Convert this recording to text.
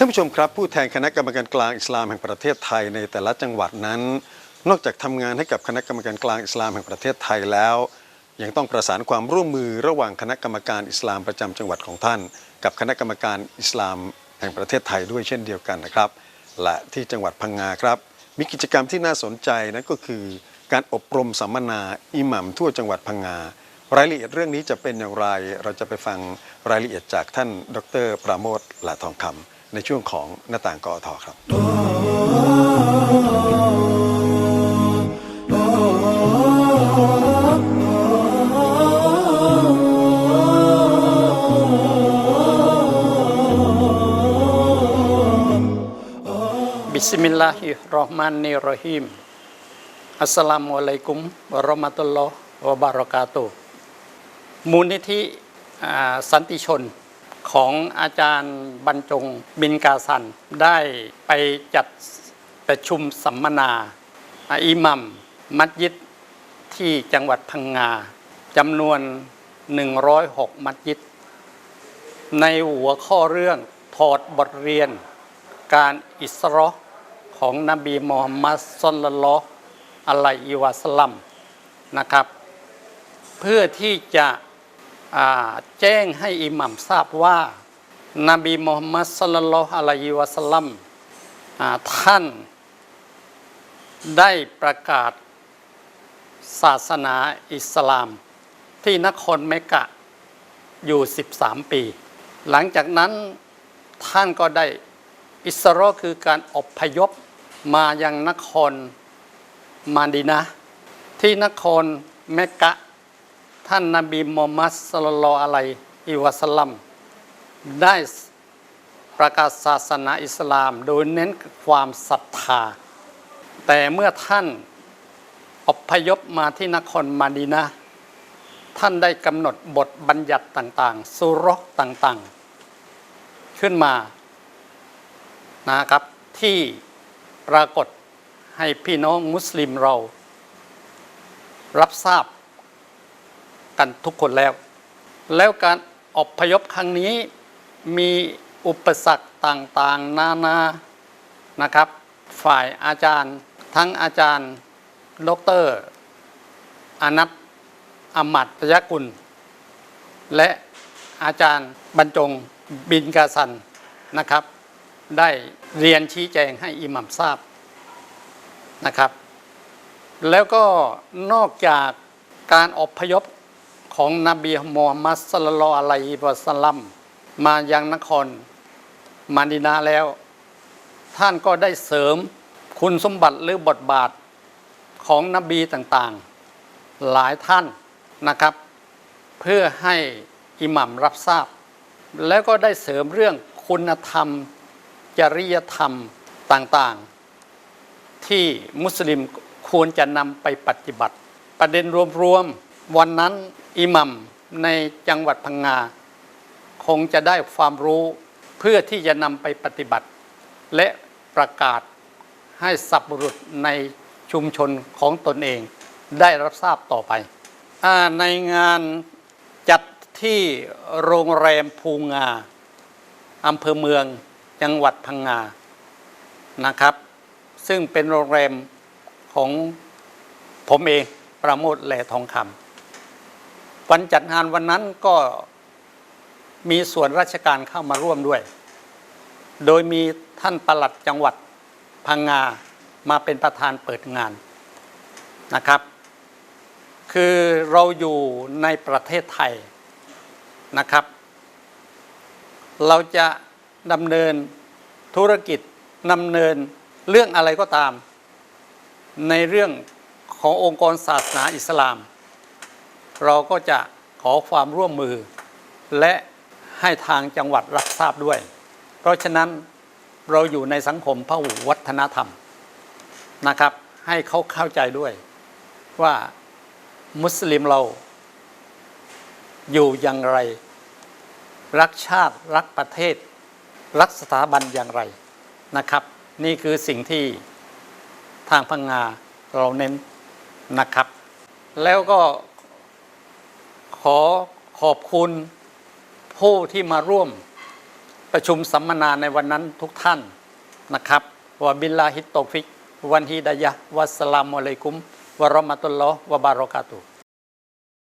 ท่านผู้ชมครับผู้แทนคณะกรรมการกลางอิสลามแห่งประเทศไทยในแต่ละจังหวัดนั้น นอกจากทำงานให้กับคณะกรรมการกลางอิสลามแห่งประเทศไทยแล้ว ยังต้องประสานความร่วมมือระหว่างคณะกรรมการอิสลามประจำจังหวัดของท่าน กับคณะกรรมการอิสลามแห่งประเทศไทยด้วยเช่นเดียวกันนะครับ และที่จังหวัดพังงาครับ มีกิจกรรมที่น่าสนใจนั่นก็คือ การอบรมสัมมนาอิหมัมทั่วจังหวัดพังงารายละเอียดเรื่องนี้จะเป็นอย่างไร เราจะไปฟังรายละเอียดจากท่าน ดร ปราโมทหลาทองคำ ในช่วงของหน้าต่างกอทอครับบิสมิลลาฮิรเราะห์มานิรเราะฮีมอัสลามุอะลัยกุมวะราะมะตุลลอฮ์วะบารอกาตุมูลนิธิสันติชน ของอาจารย์บรรจงบินกาสันได้ไปจัดประชุมสัมมนาอิมัม มัสยิดที่จังหวัดพังงาจำนวน 106 มัสยิด ในหัวข้อเรื่องถอดบทเรียน การอิสราะห์ของนบีมูฮัมมัดศ็อลลัลลอฮุอะลัยฮิวะสลัมนะครับ เพื่อที่จะ แจ้งให้อิหมัมทราบว่า นบีมูฮัมมัดศ็อลลัลอะลัยฮิวะสลัมท่านได้ประกาศศาสนาอิสลาม ที่นครเมกะอยู่ 13 ปี หลังจากนั้นท่านก็ได้อิสราะห์คือการอพยพมายังนครมาดีนะ ที่นครเมกะ ท่านนบีมูฮัมมัดสลลัลอะลัยฮิวะสลัมได้ประกาศศาสนาอิสลาม โดยเน้นความศรัทธา แต่เมื่อท่านอพยพมาที่นครมาดีนะท่านได้กำหนดบทบัญญัติต่างๆ สุราะห์ต่างๆ ขึ้นมานะครับ ที่ปรากฏให้พี่น้องมุสลิมเรา รับทราบ กันทุกคนแล้ว แล้วการอพยพครั้งนี้มีอุปสรรคต่างๆ นานานะครับ ฝ่ายอาจารย์ ทั้งอาจารย์ดรอนัทอมัดพยกุล และอาจารย์บรรจงบินกาสันนะครับ ได้เรียนชี้แจงให้อิหมัมทราบนะครับ แล้วก็นอกจากการอพยพ ของนบีมูฮัมมัดสลลัลอฮุอะลัยฮิวะสัลลัมมายังนครมาดินาแล้ว ท่านก็ได้เสริมคุณสมบัติหรือบทบาทของนบีต่างๆ หลายท่านนะครับ เพื่อให้อิหมัมรับทราบ แล้วก็ได้เสริมเรื่องคุณธรรม จริยธรรมต่างๆ ที่มุสลิมควรจะนำไปปฏิบัติ ประเด็นรวมๆวันนั้น อิหมัมในจังหวัดพังงา คงจะได้ความรู้เพื่อที่จะนำไปปฏิบัติ และประกาศให้สับบุรุษในชุมชนของตนเองได้รับทราบต่อไปอในงานจัดที่โรงแรมภูงาอำเภอเมืองจังหวัดพังงานะครับ ซึ่งเป็นโรงแรมของผมเองประโมทแหล่ทองคำ วันจัดงานวันนั้นก็มีส่วนราชการเข้ามาร่วมด้วย โดยมีท่านปลัดจังหวัดพังงามาเป็นประธานเปิดงานนะครับ คือเราอยู่ในประเทศไทยนะครับ เราจะดำเนินธุรกิจดำเนินเรื่องอะไรก็ตาม ในเรื่องขององค์กรศาสนาอิสลาม เราก็จะขอความร่วมมือ และให้ทางจังหวัดรับทราบด้วย เพราะฉะนั้นเราอยู่ในสังคมพหุวัฒนธรรมนะครับ ให้เขาเข้าใจด้วยว่ามุสลิมเราอยู่อย่างไร รักชาติรักประเทศ รักสถาบันอย่างไรนะครับ นี่คือสิ่งที่ทางพังงาเราเน้นนะครับ แล้วก็ ขอขอบคุณผู้ที่มาร่วมประชุมสัมมนาในวันนั้นทุกท่านนะครับวะบิลลาฮิตตอฟิกวันฮิดายะวัสสลามุอะลัยกุมวะเราะมะตุลลอฮ์วะบารอกาตุ